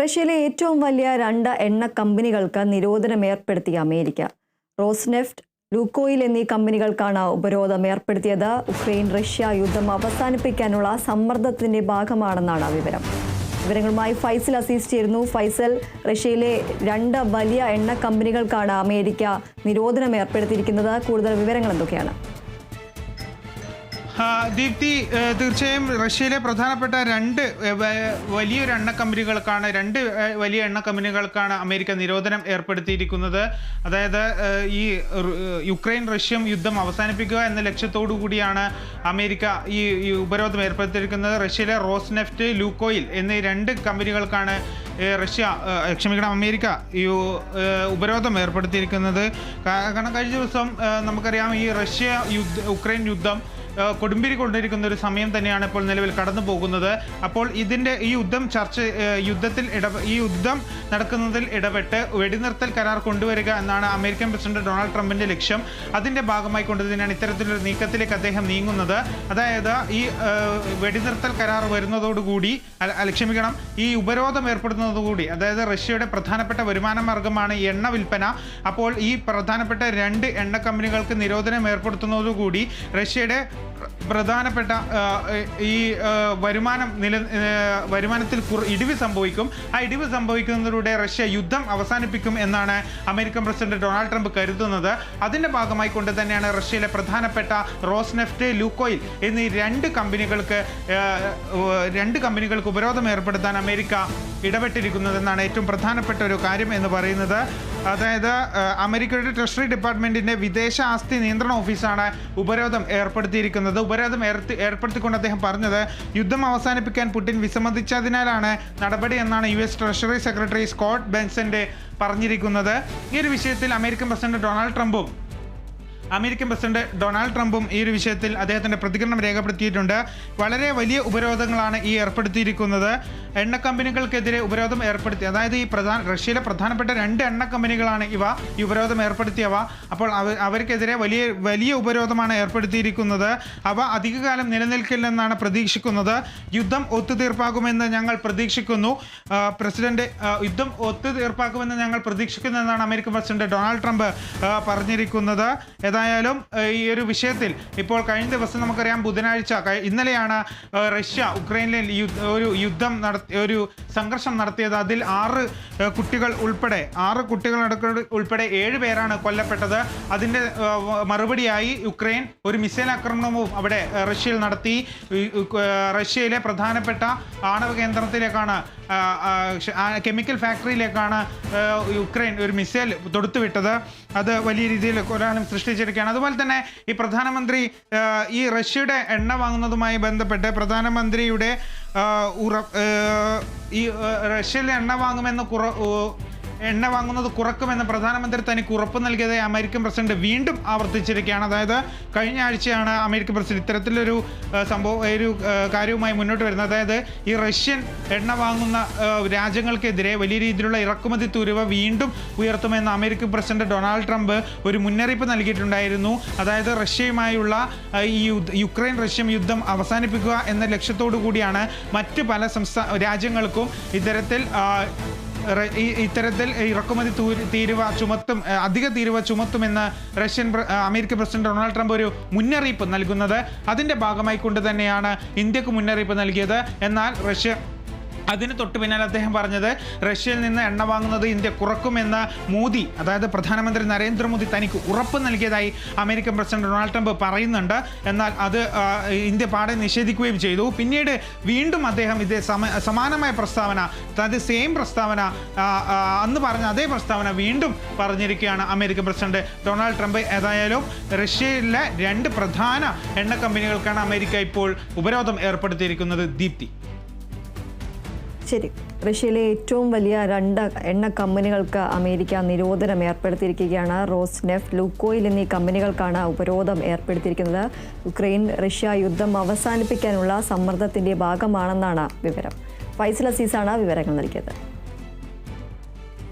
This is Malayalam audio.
റഷ്യയിലെ ഏറ്റവും വലിയ രണ്ട് എണ്ണ കമ്പനികൾക്ക് നിരോധനം ഏർപ്പെടുത്തിയ അമേരിക്ക. റോസ്നെഫ്റ്റ് ലൂക്കോയിൽ എന്നീ കമ്പനികൾക്കാണ് ഉപരോധം ഏർപ്പെടുത്തിയത്. ഉക്രൈൻ റഷ്യ യുദ്ധം അവസാനിപ്പിക്കാനുള്ള സമ്മർദ്ദത്തിന്റെ ഭാഗമാണെന്നാണ് വിവരം. വിവരങ്ങളുമായി ഫൈസൽ അസീസ് ചെയ്യുന്നു ഫൈസൽ റഷ്യയിലെ രണ്ട് വലിയ എണ്ണ കമ്പനികൾക്കാണ് അമേരിക്ക നിരോധനം ഏർപ്പെടുത്തിയിരിക്കുന്നത്. കൂടുതൽ വിവരങ്ങൾ എന്തൊക്കെയാണ്? ദീപ്തി തീർച്ചയായും റഷ്യയിലെ പ്രധാനപ്പെട്ട രണ്ട് വലിയൊരു എണ്ണ കമ്പനികൾക്കാണ് രണ്ട് വലിയ എണ്ണ കമ്പനികൾക്കാണ് അമേരിക്ക നിരോധനം ഏർപ്പെടുത്തിയിരിക്കുന്നത്. അതായത് ഈ യുക്രൈൻ റഷ്യൻ യുദ്ധം അവസാനിപ്പിക്കുക എന്ന ലക്ഷ്യത്തോടു കൂടിയാണ് അമേരിക്ക ഈ ഉപരോധം ഏർപ്പെടുത്തിയിരിക്കുന്നത്. റഷ്യയിലെ റോസ്നെഫ്റ്റ് ലൂക്കോയിൽ എന്നീ രണ്ട് കമ്പനികൾക്കാണ് റഷ്യ ക്ഷമിക്കണം അമേരിക്ക ഈ ഉപരോധം ഏർപ്പെടുത്തിയിരിക്കുന്നത്. കാരണം കഴിഞ്ഞ ദിവസം നമുക്കറിയാം ഈ റഷ്യ യുദ്ധ ഉക്രൈൻ യുദ്ധം കൊടുമ്പിരി കൊണ്ടിരിക്കുന്ന ഒരു സമയം തന്നെയാണ് ഇപ്പോൾ നിലവിൽ കടന്നു പോകുന്നത്. അപ്പോൾ ഇതിന്റെ ഈ യുദ്ധം ചർച്ച യുദ്ധത്തിൽ ഇട ഈ യുദ്ധം നടക്കുന്നതിൽ ഇടപെട്ട് വെടിനിർത്തൽ കരാർ കൊണ്ടുവരിക എന്നാണ് അമേരിക്കൻ പ്രസിഡന്റ് ഡൊണാൾഡ് ട്രംപിന്റെ ലക്ഷ്യം. അതിന്റെ ഭാഗമായി കൊണ്ട് തന്നെയാണ് ഇത്തരത്തിലൊരു നീക്കത്തിലേക്ക് അദ്ദേഹം നീങ്ങുന്നത്. അതായത് ഈ വെടിനിർത്തൽ കരാർ വരുന്നതോടുകൂടി ക്ഷമിക്കണം ഈ ഉപരോധം ഏർപ്പെടുന്നതോടുകൂടി അതായത് റഷ്യയുടെ പ്രധാനപ്പെട്ട വരുമാന മാർഗമാണ് എണ്ണ വിൽപ്പന. അപ്പോൾ ഈ പ്രധാനപ്പെട്ട രണ്ട് എണ്ണ കമ്പനികൾക്ക് നിരോധനം ഏർപ്പെടുത്തുന്നതോടുകൂടി റഷ്യയുടെ പ്രധാനപ്പെട്ട ഈ വരുമാനം നില വരുമാനത്തിൽ ഇടിവ് സംഭവിക്കും. ആ ഇടിവ് സംഭവിക്കുന്നതിലൂടെ റഷ്യ യുദ്ധം അവസാനിപ്പിക്കും എന്നാണ് അമേരിക്കൻ പ്രസിഡന്റ് ഡൊണാൾഡ് ട്രംപ് കരുതുന്നത്. അതിന്റെ ഭാഗമായി കൊണ്ട് തന്നെയാണ് റഷ്യയിലെ പ്രധാനപ്പെട്ട റോസ്നെഫ്റ്റ് ലൂക്കോയിൽ എന്നീ രണ്ട് കമ്പനികൾക്ക് രണ്ട് കമ്പനികൾക്ക് ഉപരോധം ഏർപ്പെടുത്താൻ അമേരിക്ക ഇടപെട്ടിരിക്കുന്നതെന്നാണ് ഏറ്റവും പ്രധാനപ്പെട്ട ഒരു കാര്യം എന്ന് പറയുന്നത്. അതായത് അമേരിക്കയുടെ ട്രഷറി ഡിപ്പാർട്ട്മെന്റിന്റെ വിദേശ ആസ്തി നിയന്ത്രണ ഓഫീസാണ് ഉപരോധം ഏർപ്പെടുത്തിയിരിക്കുന്നത്. ഉപരോധം ഏർപ്പെടുത്തിക്കൊണ്ട് അദ്ദേഹം പറഞ്ഞത് യുദ്ധം അവസാനിപ്പിക്കാൻ പുടിൻ വിസമ്മതിച്ചതിനാലാണ് നടപടി എന്നാണ് U S treasury secretary Scott ബെൻസന്റെ പറഞ്ഞിരിക്കുന്നത്. ഈ ഒരു വിഷയത്തിൽ അമേരിക്കൻ പ്രസിഡന്റ് ഡൊണാൾഡ് ട്രംപും അമേരിക്കൻ പ്രസിഡന്റ് ഡൊണാൾഡ് ട്രംപും ഈ ഒരു വിഷയത്തിൽ അദ്ദേഹത്തിന്റെ പ്രതികരണം രേഖപ്പെടുത്തിയിട്ടുണ്ട്. വളരെ വലിയ ഉപരോധങ്ങളാണ് ഈ ഏർപ്പെടുത്തിയിരിക്കുന്നത്. എണ്ണ കമ്പനികൾക്കെതിരെ ഉപരോധം ഏർപ്പെടുത്തി അതായത് ഈ പ്രധാന റഷ്യയിലെ പ്രധാനപ്പെട്ട രണ്ട് എണ്ണ കമ്പനികളാണ് ഇവ ഈ ഉപരോധം ഏർപ്പെടുത്തിയവ. അപ്പോൾ അവ അവർക്കെതിരെ വലിയ വലിയ ഉപരോധമാണ് ഏർപ്പെടുത്തിയിരിക്കുന്നത്. അവ അധികകാലം നിലനിൽക്കില്ലെന്നാണ് പ്രതീക്ഷിക്കുന്നത്. യുദ്ധം ഒത്തുതീർപ്പാകുമെന്ന് ഞങ്ങൾ പ്രതീക്ഷിക്കുന്നു. പ്രസിഡന്റ് യുദ്ധം ഒത്തുതീർപ്പാക്കുമെന്ന് ഞങ്ങൾ പ്രതീക്ഷിക്കുന്നു എന്നാണ് അമേരിക്കൻ പ്രസിഡന്റ് ഡൊണാൾഡ് ട്രംപ് പറഞ്ഞിരിക്കുന്നത്. ഏതായാലും ഈ ഒരു വിഷയത്തിൽ ഇപ്പോൾ കഴിഞ്ഞ ദിവസം നമുക്കറിയാം ബുധനാഴ്ച ഇന്നലെയാണ് റഷ്യ ഉക്രൈനിലെ ഒരു യുദ്ധം നടത്തി ഒരു സംഘർഷം നടത്തിയത്. അതിൽ ആറ് കുട്ടികൾ ഉൾപ്പെടെ ആറ് കുട്ടികൾ ഉൾപ്പെടെ ഏഴ് പേരാണ് കൊല്ലപ്പെട്ടത്. അതിന്റെ മറുപടിയായി യുക്രൈൻ ഒരു മിസൈൽ ആക്രമണവും അവിടെ റഷ്യയിൽ നടത്തി. റഷ്യയിലെ പ്രധാനപ്പെട്ട ആണവ കേന്ദ്രത്തിലേക്കാണ് കെമിക്കൽ ഫാക്ടറിയിലേക്കാണ് യുക്രൈൻ ഒരു മിസൈൽ തൊടുത്തുവിട്ടത്. അത് വലിയ രീതിയിൽ കൊലാഹലം സൃഷ്ടിച്ചിരിക്കുകയാണ് അതുപോലെ തന്നെ ഈ പ്രധാനമന്ത്രി ഈ റഷ്യയുടെ എണ്ണ വാങ്ങുന്നതുമായി ബന്ധപ്പെട്ട് പ്രധാനമന്ത്രിയുടെ ഉറ ഈ റഷ്യയിലെ എണ്ണ വാങ്ങുമെന്ന് കുറ എണ്ണ വാങ്ങുന്നത് കുറക്കുമെന്ന് പ്രധാനമന്ത്രി തനിക്ക് ഉറപ്പ് നൽകിയതായി അമേരിക്കൻ പ്രസിഡന്റ് വീണ്ടും ആവർത്തിച്ചിരിക്കുകയാണ്. അതായത് കഴിഞ്ഞ ആഴ്ചയാണ് അമേരിക്കൻ പ്രസിഡന്റ് ഇത്തരത്തിലൊരു സംഭവം ഒരു കാര്യവുമായി മുന്നോട്ട് വരുന്നത്. അതായത് ഈ റഷ്യൻ എണ്ണ വാങ്ങുന്ന രാജ്യങ്ങൾക്കെതിരെ വലിയ രീതിയിലുള്ള ഇറക്കുമതി തുരുവ വീണ്ടും ഉയർത്തുമെന്ന് അമേരിക്കൻ പ്രസിഡന്റ് ഡൊണാൾഡ് ട്രംപ് ഒരു മുന്നറിയിപ്പ് നൽകിയിട്ടുണ്ടായിരുന്നു. അതായത് റഷ്യയുമായുള്ള ഈ യുക്രൈൻ റഷ്യൻ യുദ്ധം അവസാനിപ്പിക്കുക എന്ന ലക്ഷ്യത്തോടു കൂടിയാണ് മറ്റ് പല സംസ്ഥാന രാജ്യങ്ങൾക്കും ഇത്തരത്തിൽ ഈ ഇത്തരത്തിൽ ഇറക്കുമതി തൂര്- തീരുവ ചുമത്തും അധിക തീരുവ ചുമത്തുമെന്ന് Russian American president Donald Trump ഒരു മുന്നറിയിപ്പ് നൽകുന്നത്. അതിന്റെ ഭാഗമായി കൊണ്ട് തന്നെയാണ് ഇന്ത്യയ്ക്ക് മുന്നറിയിപ്പ് നൽകിയത്. എന്നാൽ റഷ്യ അതിന് തൊട്ട് പിന്നാലെ അദ്ദേഹം പറഞ്ഞത് റഷ്യയിൽ നിന്ന് എണ്ണ വാങ്ങുന്നത് ഇന്ത്യ കുറക്കുമെന്ന് മോദി അതായത് പ്രധാനമന്ത്രി നരേന്ദ്രമോദി തനിക്ക് ഉറപ്പ് നൽകിയതായി അമേരിക്കൻ പ്രസിഡന്റ് ഡൊണാൾഡ് ട്രംപ് പറയുന്നുണ്ട്. എന്നാൽ അത് ഇന്ത്യ പാടെ നിഷേധിക്കുകയും ചെയ്തു. പിന്നീട് വീണ്ടും അദ്ദേഹം ഇതേ സമ സമാനമായ പ്രസ്താവന അതായത് സെയിം പ്രസ്താവന അന്ന് പറഞ്ഞ അതേ പ്രസ്താവന വീണ്ടും പറഞ്ഞിരിക്കുകയാണ് അമേരിക്കൻ പ്രസിഡന്റ് ഡൊണാൾഡ് ട്രംപ്. ഏതായാലും റഷ്യയിലെ രണ്ട് പ്രധാന എണ്ണ കമ്പനികൾക്കാണ് അമേരിക്ക ഇപ്പോൾ ഉപരോധം ഏർപ്പെടുത്തിയിരിക്കുന്നത്. ദീപ്തി. ശരി. റഷ്യയിലെ ഏറ്റവും വലിയ രണ്ട് എണ്ണ കമ്പനികൾക്ക് അമേരിക്ക നിരോധനം ഏർപ്പെടുത്തിയിരിക്കുകയാണ്. റോസ് നെഫ് ലൂക്കോയിൽ എന്നീ കമ്പനികൾക്കാണ് ഉപരോധം ഏർപ്പെടുത്തിയിരിക്കുന്നത്. യുക്രൈൻ റഷ്യ യുദ്ധം അവസാനിപ്പിക്കാനുള്ള സമ്മർദ്ദത്തിന്റെ ഭാഗമാണെന്നാണ് വിവരം. ഫൈസൽ അസീസാണ് വിവരങ്ങൾ നൽകിയത്.